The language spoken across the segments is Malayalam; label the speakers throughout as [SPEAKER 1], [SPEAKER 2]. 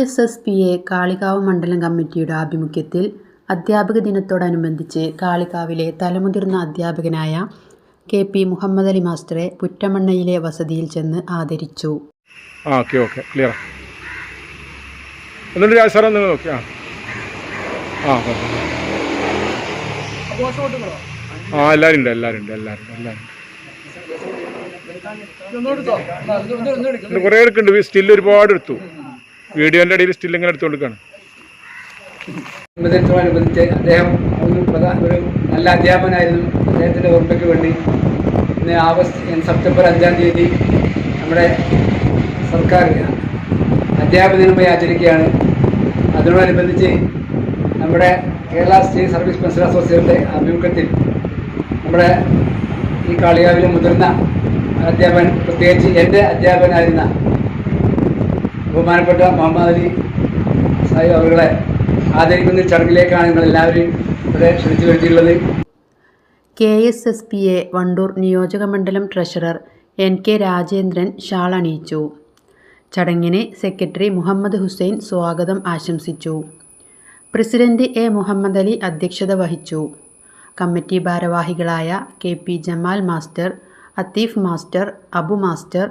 [SPEAKER 1] S S P A Kalikavu മണ്ഡലം കമ്മിറ്റിയുടെ ആഭിമുഖ്യത്തിൽ അധ്യാപക ദിനത്തോടനുബന്ധിച്ച് കാളികാവിലെ തലമുതിർന്ന അധ്യാപകനായ കെ പി മുഹമ്മദ് അലി മാസ്റ്ററെ പുറ്റമണ്ണയിലെ വസതിയിൽ ചെന്ന് ആദരിച്ചു.
[SPEAKER 2] ആ ഓക്കെ ഓക്കെ ക്ലിയർ എന്നിട്ട് നോക്കി ആ. ആ ഓക്കെ. ആ എല്ലാവരും ഉണ്ട് എല്ലാവരും ഉണ്ട് എല്ലാവരും ഉണ്ട് എല്ലാവരും ഉണ്ട് കുറേ എടുക്കുന്നുണ്ട് സ്റ്റിൽ ഒരുപാട് എടുത്തു. വീഡിയോന്റെ ഇടയിൽ സ്റ്റിൽ ഇങ്ങനെ
[SPEAKER 3] ജന്മദിനത്തോടനുബന്ധിച്ച് അദ്ദേഹം ഒരു പ്രധാന ഒരു നല്ല അധ്യാപകനായിരുന്നു. അദ്ദേഹത്തിന്റെ ഓർമ്മയ്ക്ക് വേണ്ടി ഇന്ന് ആഗസ്റ്റ് സെപ്റ്റംബർ അഞ്ചാം തീയതി നമ്മുടെ സർക്കാർ അധ്യാപക ദിനമായി ആചരിക്കുകയാണ്. അതിനോടനുബന്ധിച്ച് നമ്മുടെ കേരള സ്റ്റേറ്റ് സർവീസ് പെൻഷൻ അസോസിയേഷന്റെ ആഭിമുഖ്യത്തിൽ നമ്മുടെ ഈ കാളികാവിലെ മുതിർന്ന അധ്യാപകൻ പ്രത്യേകിച്ച് എന്റെ അധ്യാപകനായിരുന്ന ബഹുമാനപ്പെട്ട മുഹമ്മദ് അലി സാഹിബ് അവരുടെ ആദരിക്കുന്ന ചടങ്ങിലേക്കാണ് നിങ്ങൾ എല്ലാവരെയും ഇവിടെ ക്ഷണിച്ചു വരുത്തിയിട്ടുള്ളത്.
[SPEAKER 1] K S S P A Wandoor നിയോജക മണ്ഡലം treasurer N K Rajendran shawl അണിയിച്ചു. ചടങ്ങിന് സെക്രട്ടറി മുഹമ്മദ് ഹുസൈൻ സ്വാഗതം ആശംസിച്ചു. പ്രസിഡന്റ് എ മുഹമ്മദ് അലി അധ്യക്ഷത വഹിച്ചു. കമ്മിറ്റി ഭാരവാഹികളായ K P Jamal master Atheef master Abu master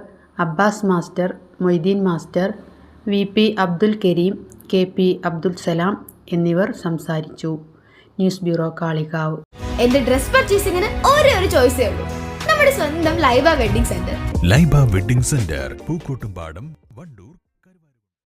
[SPEAKER 1] Abbas master Moideen master V P Abdul Karim K P Abdul Salam എന്നിവർ സംസാരിച്ചു. News bureau Kalikavu.
[SPEAKER 4] എന്റെ ഡ്രസ് പർച്ചേസിംഗിന് ഒരേ ഒരു ചോയ്സേ ഉള്ളൂ. നമ്മുടെ സ്വന്തം Laiba wedding center.
[SPEAKER 5] Laiba wedding center Pookkottumpadam Wandoor.